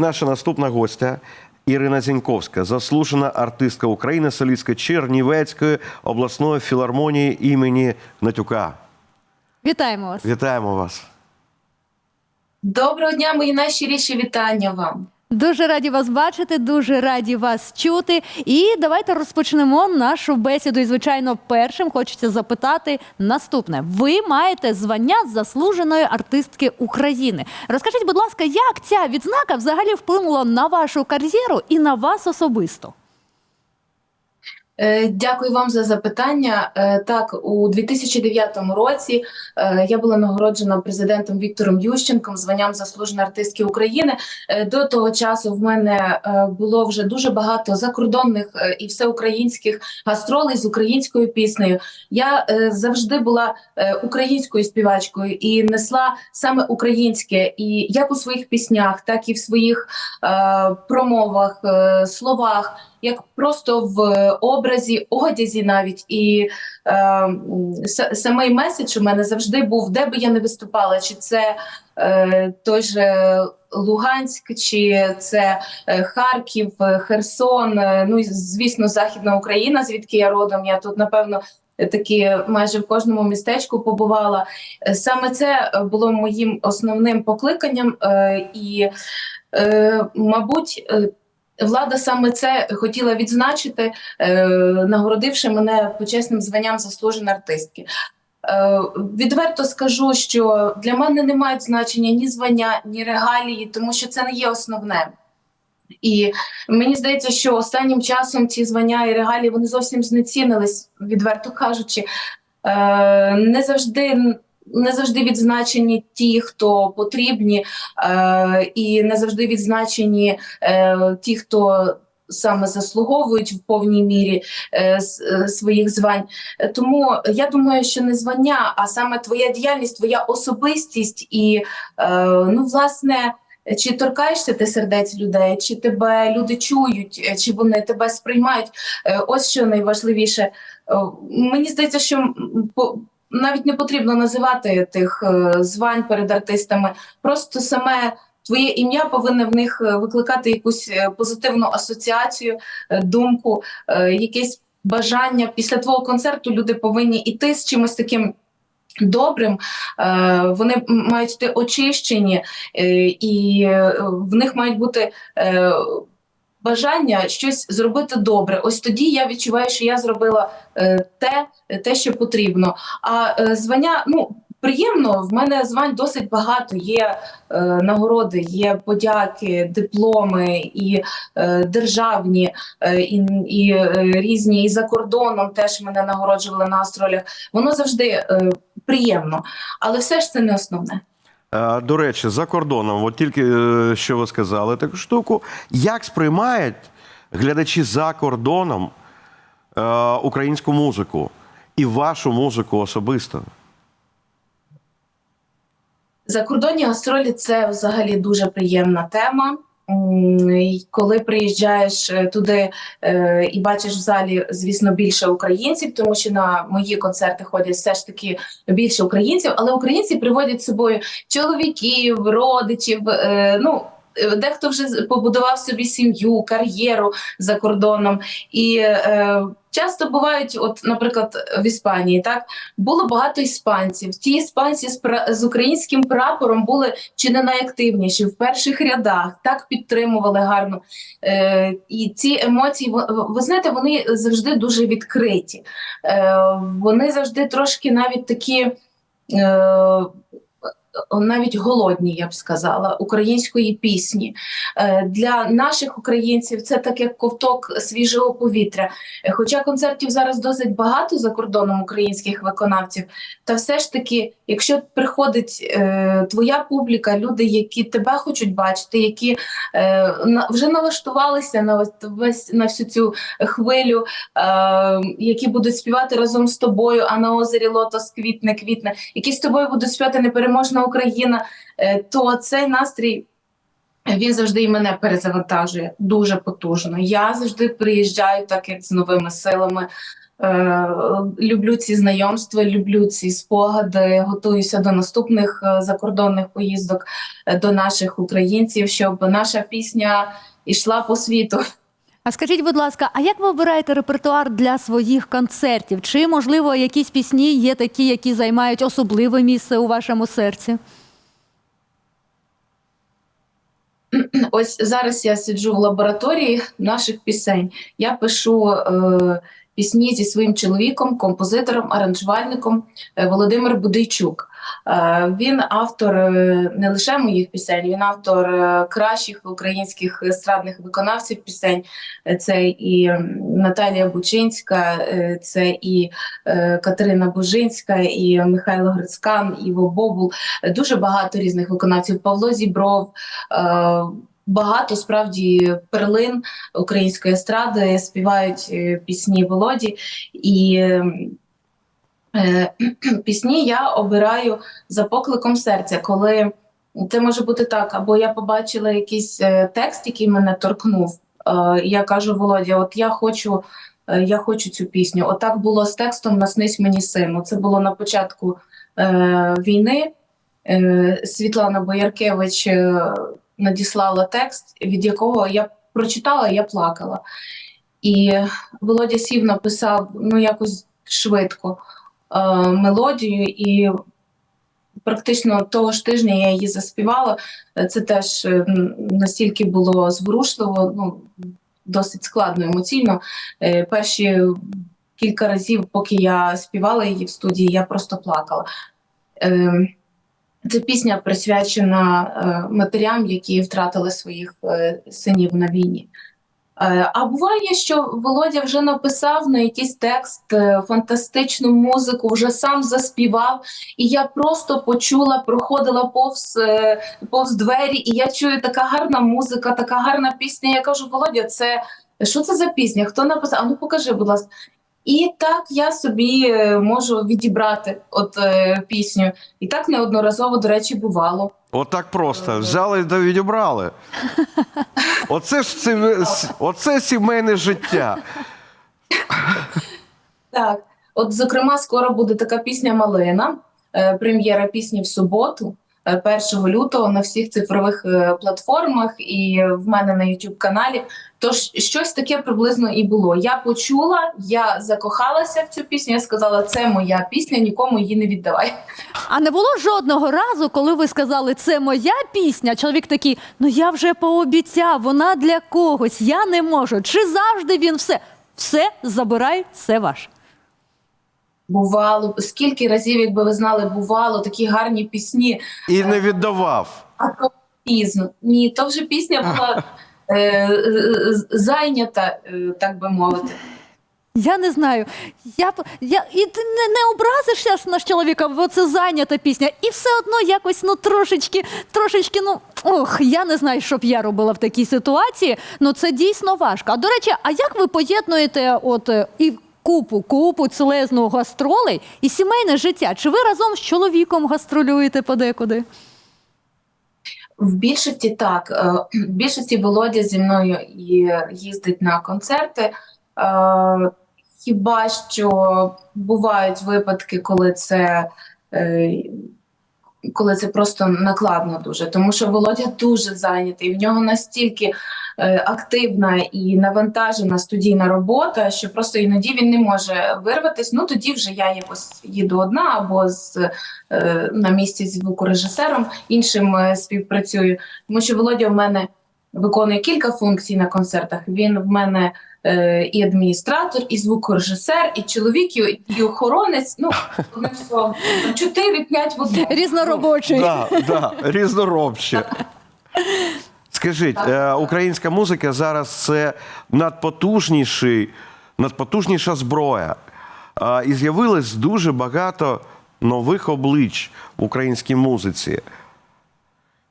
Наша наступна гостя Ірина Зіньковська, заслужена артистка України, солістка Чернівецької обласної філармонії імені Гнатюка. Вітаємо вас. Вітаємо вас. Доброго дня, мої найщиріші вітання вам. Дуже раді вас бачити, дуже раді вас чути. І давайте розпочнемо нашу бесіду. І, звичайно, першим хочеться запитати наступне: ви маєте звання заслуженої артистки України. Розкажіть, будь ласка, як ця відзнака взагалі вплинула на вашу кар'єру і на вас особисто? Е, Дякую вам за запитання. Е, Так, у 2009 році е, я була нагороджена президентом Віктором Ющенком званням заслуженої артистки України. До того часу в мене було вже дуже багато закордонних і всеукраїнських гастролей з українською піснею. Я завжди була українською співачкою і несла саме українське, і як у своїх піснях, так і в своїх промовах, словах як просто в образі, одязі навіть. І е, самий меседж у мене завжди був, де би я не виступала, чи це е, той же Луганськ, чи це е, Харків, е, Херсон, е, ну і звісно, Західна Україна, звідки я родом. Я тут, напевно. Такі майже в кожному містечку побувала. Саме це було моїм основним покликанням, і, мабуть, Влада саме це хотіла відзначити, е, нагородивши мене почесним званням заслуженої артистки. Е, відверто скажу, що для мене не мають значення ні звання, ні регалії, тому що це не є основне. І мені здається, що останнім часом ці звання і регалії вони зовсім знецінились, відверто кажучи. Е, не завжди не завжди відзначені ті, хто потрібні, е, і не завжди відзначені е, ті, хто саме заслуговують в повній мірі е, е, своїх звань. Тому я думаю, що не звання, а саме твоя діяльність, твоя особистість і е, ну, власне. Чи торкаєшся ти сердець людей, чи тебе люди чують, е, чи вони тебе сприймають? Е, Ось що найважливіше. Мені здається, що по- навіть не потрібно називати тих е, звань перед артистами. Просто саме твоє ім'я повинне в них е, викликати якусь е, позитивну асоціацію, думку, якесь бажання. Після твого концерту люди повинні йти з чимось таким. Добрим, вони мають бути очищені, і в них мають бути бажання щось зробити добре. Ось тоді я відчуваю, що я зробила е, те, те, що потрібно. А е, звання, ну приємно, в мене звань досить багато. Є е, нагороди, є подяки, дипломи і е, державні, е, і, і е, різні, і за кордоном теж мене нагороджували на гастролях. Воно завжди е, приємно, але все ж це не основне. Е, До речі, за кордоном, от тільки е, що ви сказали таку штуку, як сприймають глядачі за кордоном е, українську музику і вашу музику особисто? Закордонні гастролі це взагалі дуже приємна тема. Коли приїжджаєш е, туди е, і бачиш в залі, звісно, більше українців, тому що на мої концерти ходять все ж таки більше українців, але українці приводять з собою чоловіків, родичів. е, ну Дехто вже побудував собі сім'ю, кар'єру за кордоном, і е, часто бувають, от, наприклад, в Іспанії, так було багато іспанців. Ті іспанці з, з українським прапором були чи не найактивніші в перших рядах, так підтримували гарно. Е, і ці емоції, ви, ви знаєте, вони завжди дуже відкриті. Е, вони завжди трошки навіть такі. Е, навіть голодні, я б сказала, української пісні Е, для наших українців це так як ковток свіжого повітря. Е, Хоча концертів зараз досить багато за кордоном українських виконавців, та все ж таки, якщо приходить е, твоя публіка, люди, які тебе хочуть бачити, які вже налаштувалися на весь на всю цю хвилю, які будуть співати разом з тобою, а на озері Лотос квітне, квітне, які з тобою будуть співати непереможна Україна, е, то цей настрій. Він завжди і мене перезавантажує дуже потужно. Я завжди приїжджаю так як з новими силами. Е, люблю ці знайомства, люблю ці спогади. Готуюся до наступних е, закордонних поїздок е, до наших українців, щоб наша пісня йшла по світу. А скажіть, будь ласка, а як ви обираєте репертуар для своїх концертів? Чи можливо якісь пісні є такі, які займають особливе місце у вашому серці? Ось зараз я сиджу в лабораторії наших пісень. Я пишу е, пісні зі своїм чоловіком, композитором, аранжувальником е, Володимир Будейчук. Е, він автор е, не лише моїх пісень, він автор е, кращих українських естрадних виконавців пісень. Це і Наталія Бучинська, це і Катерина Бужинська, і Михайло Грицькан, Іво Бобул. Дуже багато різних виконавців. Павло Зібров. Багато справді перлин української естради співають пісні Володі, і пісні я обираю за покликом серця, коли це може бути так, або я побачила якийсь е, текст, який мене торкнув. е, я кажу, Володя, от я хочу, е, я хочу цю пісню. Отак було з текстом Наснись мені сину. Це було на початку е, війни. Е, Світлана Бояркевич е, надіслала текст, від якого я прочитала, я плакала. І Володя Сів написав ну якось швидко е, мелодію, і практично того ж тижня я її заспівала. Е, Це теж е, настільки було зворушливо, ну досить складно емоційно. Е, Перші кілька разів, поки я співала її в студії, я просто плакала. Е, Це пісня присвячена е, матерям, які втратили своїх е, синів на війні. Е, А буває, що Володя вже написав на якийсь текст е, фантастичну музику, вже сам заспівав, і я просто почула, проходила повз, е, повз двері, і я чую така гарна музика, така гарна пісня. Я кажу, Володя, це що це за пісня? Хто написав? А ну покажи, будь ласка. І так я собі е, можу відібрати от е, пісню. І так неодноразово, до речі, бувало. Отак просто взяли та відібрали. Оце ж с- оце сімейне життя. Так, от зокрема, скоро буде така пісня Малина, е, прем'єра пісні в суботу, е, 1 лютого на всіх цифрових е, платформах і в мене на youtube каналі. Тож щось таке приблизно і було. Я почула, я закохалася в цю пісню. Я сказала, це моя пісня, нікому її не віддавай. А не було жодного разу, коли ви сказали, це моя пісня. Чоловік такий, ну я вже пообіцяв, вона для когось, я не можу. Чи завжди він все? Все забирай, це ваше. Бувало, скільки разів, якби ви знали, бувало такі гарні пісні. І не віддавав. А то пізно. Ні, то вже пісня була е, зайнята, е, так би мовити. Я не знаю. Я, я, і ти не, не образишся на чоловіка, бо це зайнята пісня. І все одно якось ну трошечки, трошечки, ну ох, я не знаю, що б я робила в такій ситуації. Ну це дійсно важко. А до речі, а як ви поєднуєте от е, і купу, купу цілезну гастролей і сімейне життя? Чи ви разом з чоловіком гастролюєте подекуди? В більшості так. е, В більшості Володя зі мною їздить на концерти. Е, Хіба що бувають випадки, коли це, е, коли це просто накладно дуже, тому що Володя дуже зайнятий. В нього настільки е, активна і навантажена студійна робота, що просто іноді він не може вирватися. Ну тоді вже я якось їду одна або з е, на місці з звукорежисером іншим е, співпрацюю. Тому що Володя в мене виконує кілька функцій на концертах. Він в мене і адміністратор, і звукорежисер, і чоловік, і, і охоронець. Ну одним словом, 4-5 в одному. Різноробочий. Да, да, різноробче. Скажіть, е, українська музика зараз це надпотужніший, надпотужніша зброя. Е, І з'явилось дуже багато нових облич в українській музиці.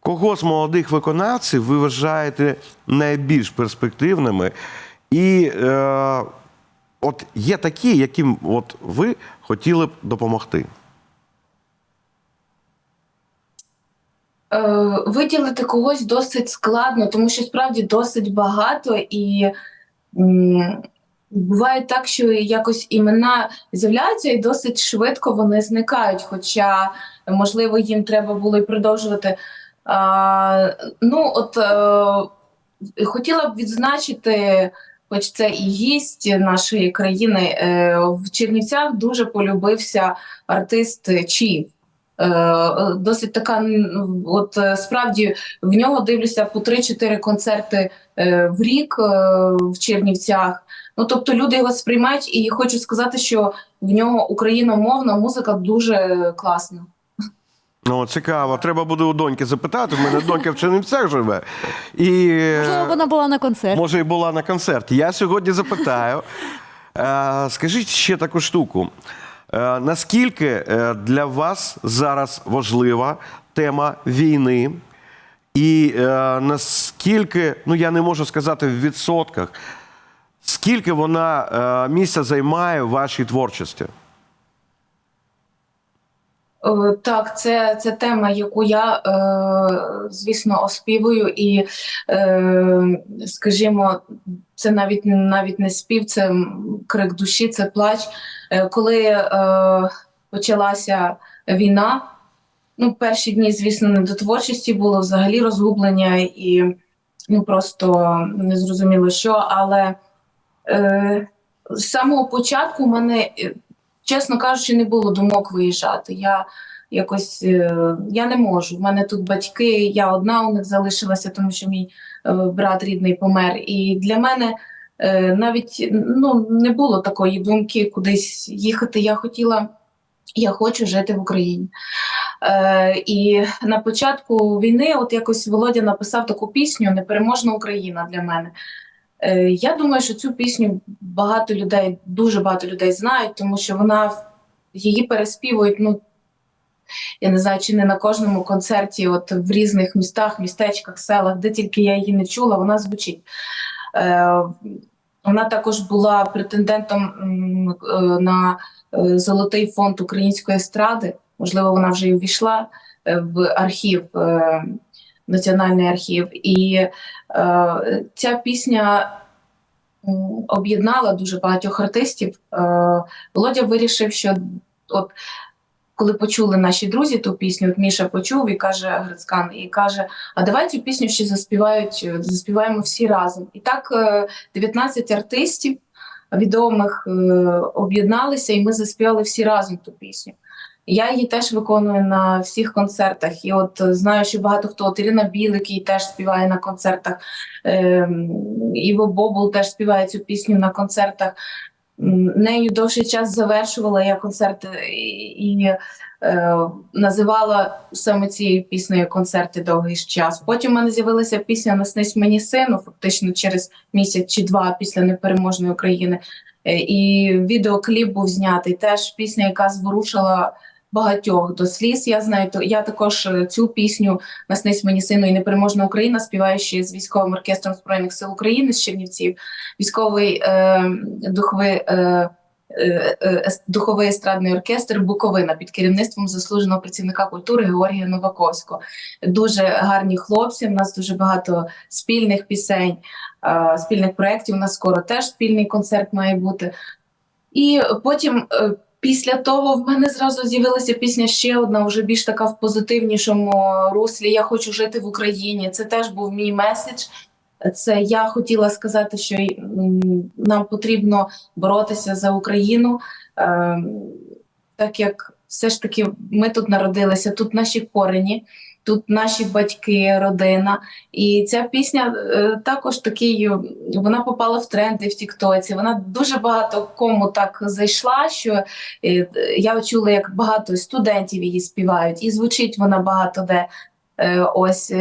Кого з молодих виконавців ви вважаєте найбільш перспективними? І е, от є такі, яким от ви хотіли б допомогти. Е, виділити когось досить складно, тому що справді досить багато і м, буває так, що якось імена з'являються і досить швидко вони зникають. Хоча, можливо, їм треба було і продовжувати. А, ну, от е, хотіла б відзначити, хоч це і гість нашої країни, е, в Чернівцях дуже полюбився артист Чів. Е, Досить така, от е, справді в нього дивлюся по 3-4 концерти в рік в Чернівцях. Ну тобто люди його сприймають, і хочу сказати, що в нього україномовна музика дуже класна. Ну, цікаво. Треба буде у доньки запитати. У мене донька в Чернівцях живе. І Можливо, вона була на концерті. може і була на концерті. Я сьогодні запитаю. Е, Скажіть ще таку штуку. Е, Наскільки е, для вас зараз важлива тема війни? І е, наскільки, ну я не можу сказати в відсотках, скільки вона е, місця займає в вашій творчості? Е, Так, це, це тема, яку я, е, звісно, оспівую, і, е, скажімо, це навіть навіть не спів, це крик душі, це плач. Коли почалася війна, ну, перші дні, звісно, не до творчості було взагалі розгублення і ну, просто не зрозуміло що, але з самого початку мене. Чесно кажучи, не було думок виїжджати. Я якось е, я не можу. У мене тут батьки, я одна у них залишилася, тому що мій е, брат рідний помер. І для мене е, навіть ну, не було такої думки кудись їхати. Я хотіла, я хочу жити в Україні. Е, і на початку війни, от якось Володя написав таку пісню Непереможна Україна для мене. Е, Я думаю, що цю пісню багато людей, дуже багато людей знають, тому що вона її переспівують. Ну я не знаю, чи не на кожному концерті, от в різних містах, містечках, селах, де тільки я її не чула, вона звучить. Е, Вона також була претендентом е, на е, золотий фонд української естради. Можливо, вона вже й увійшла в архів, е, національний архів. І е, ця пісня об'єднала дуже багатьох артистів. Е, Володя вирішив, що от коли почули наші друзі ту пісню, от Міша почув і каже Грицькан, і каже: А давай цю пісню ще заспівають, е, заспіваємо всі разом. І так е, 19 артистів відомих е, об'єдналися, і ми заспівали всі разом ту пісню. Я її теж виконую на всіх концертах. І от е, знаю, що багато хто от Ірина Білик її теж співає на концертах. Ем, Іво Бобул теж співає цю пісню на концертах. Нею довший час завершувала я концерти і, і е, називала саме цією піснею концерти довгий час. Потім в мене з'явилася пісня Наснись мені сину, фактично через місяць чи два після непереможної України. Е, І відеокліп був знятий. Теж пісня, яка зворушила багатьох до сліз. Я знаю, то я також е, цю пісню Наснись мені сину і непереможна Україна, співаю ще з військовим оркестром збройних сил України з Чернівців, військовий е, духовий. Е, е, е, Духовий естрадний оркестр Буковина під керівництвом заслуженого працівника культури Георгія Новаковського. Дуже гарні хлопці. У нас дуже багато спільних пісень, спільних проєктів. У нас скоро теж спільний концерт має бути. І потім, після того, в мене зразу з'явилася пісня ще одна, вже більш така в позитивнішому руслі. Я хочу жити в Україні. Це теж був мій меседж. Це я хотіла сказати, що нам потрібно боротися за Україну, е, так як все ж таки ми тут народилися, тут наші корені, тут наші батьки, родина. І ця пісня е, також такий, е, вона попала в тренди в Тіктоці. Вона дуже багато кому так зайшла, що е, я чула, як багато студентів її співають, і звучить вона багато де. Ось.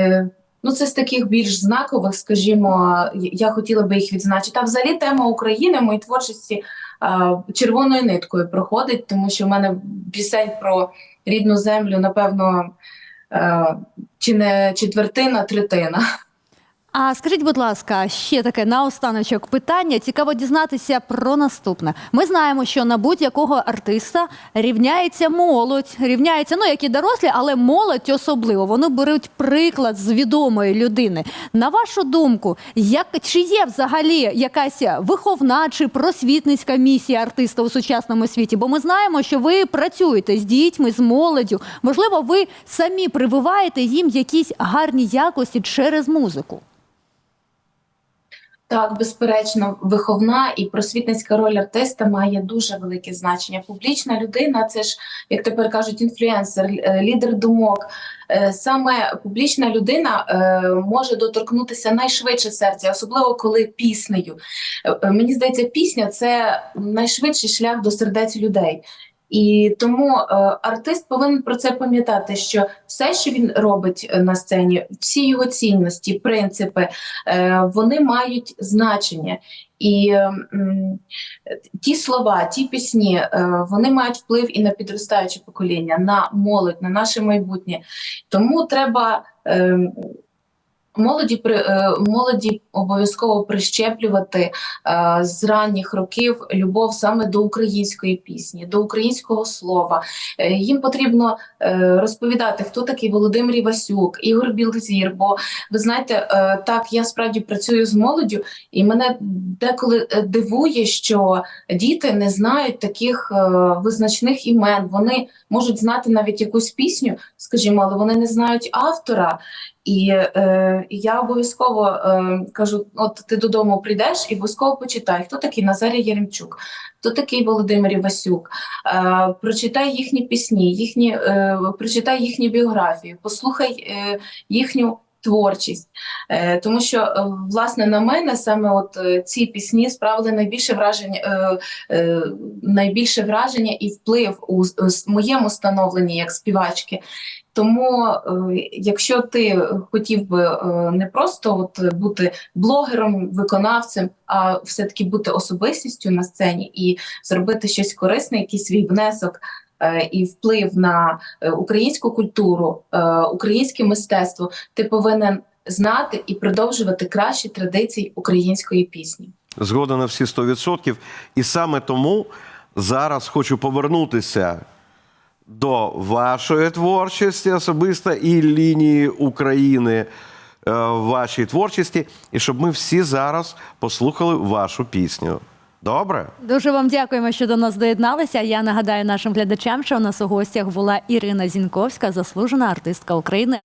Ну, це з таких більш знакових, скажімо, я хотіла би їх відзначити. А взагалі тема України в моїй творчості а, червоною ниткою проходить, тому що в мене пісень про рідну землю, напевно, чи не четвертина, третина. А скажіть, будь ласка, ще таке наостаночок питання. Цікаво дізнатися про наступне. Ми знаємо, що на будь-якого артиста рівняється молодь, рівняється, ну як і дорослі, але молодь особливо. Вони беруть приклад з відомої людини. На вашу думку, як чи є взагалі якась виховна чи просвітницька місія артиста у сучасному світі? Бо ми знаємо, що ви працюєте з дітьми, з молоддю. Можливо, ви самі прививаєте їм якісь гарні якості через музику. Так, безперечно, виховна і просвітницька роль артиста має дуже велике значення. Публічна людина це ж, як тепер кажуть, інфлюенсер, е, лідер думок. Е, Саме публічна людина е, може доторкнутися найшвидше серця, особливо коли піснею. Мені здається, пісня це найшвидший шлях до сердець людей. І тому е, артист повинен про це пам'ятати, що все, що він робить е, на сцені, всі його цінності, принципи, е, вони мають значення. І м, ті слова, ті пісні, е, вони мають вплив і на підростаюче покоління, на молодь, на наше майбутнє. Тому треба е, молоді, при- е, молоді обов'язково прищеплювати е, з ранніх років любов саме до української пісні, до українського слова. Е, Їм потрібно розповідати, хто такий Володимир Івасюк, Ігор Білзір. Бо ви знаєте, так я справді працюю з молоддю, і мене деколи дивує, що діти не знають таких визначних імен. Вони можуть знати навіть якусь пісню, скажімо, але вони не знають автора. І е, я обов'язково е, кажу: от ти додому прийдеш і обов'язково почитай, хто такий Назарій Яремчук, хто такий Володимир Івасюк. Е, прочитай їхні пісні, їхні, е, прочитай їхні біографії, послухай е, їхню творчість. Е, тому що, е, власне, на мене саме от е, ці пісні справили найбільше враження, найбільше враження і вплив у моєму становленні як співачки. Тому, е, якщо ти хотів би е, не просто от бути блогером, виконавцем, а все-таки бути особистістю на сцені і зробити щось корисне, якийсь свій внесок е, і вплив на українську культуру, українське мистецтво, ти повинен знати і продовжувати кращі традиції української пісні. Згода на всі 100%. І саме тому зараз хочу повернутися до вашої творчості особисто і лінії України е, в вашій творчості, і щоб ми всі зараз послухали вашу пісню. Добре? Дуже вам дякуємо, що до нас доєдналися. Я нагадаю нашим глядачам, що у нас у гостях була Ірина Зінковська, заслужена артистка України.